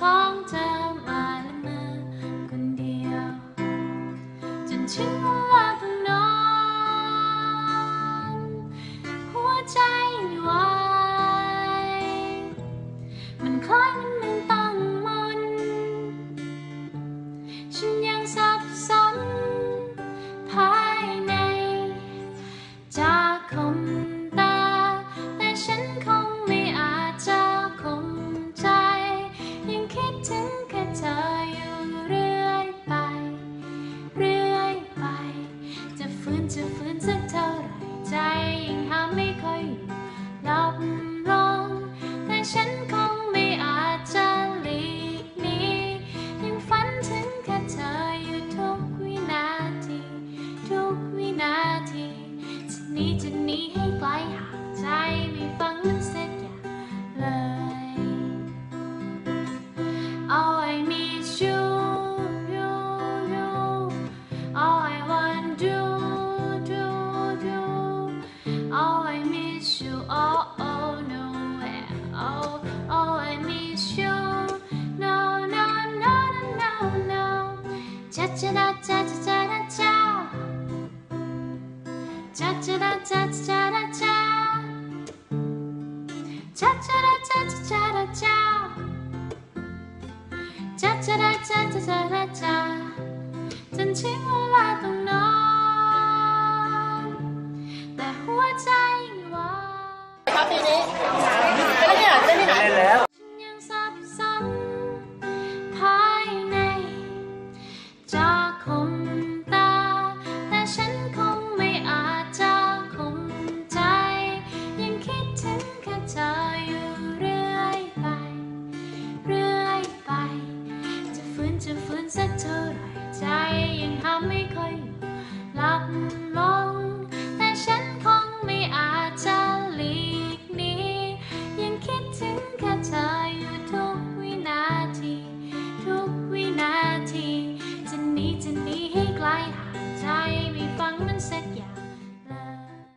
ของเธอมาและมาคนเดียว จนถึา time. cha da cha cha cha da cha cha cha da cha cha da cha cha cha da cha cha cha da cha cha cha da cha cha cha da cha จนถึงเวลาต้องนอนแต่หัวใจยังวอนครับปีนี้ไม่ได้หนักไม่ได้หนักแล้วฉันยังซับซ้อน ทำให้ค่อยหลับลง แต่ฉันคงไม่อาจจะหลีกหนียังคิดถึงแค่เธออยู่ทุกวินาที ทุกวินาที จะหนีจะหนีให้ไกลห่างใจไม่ฟังมันสักอย่าง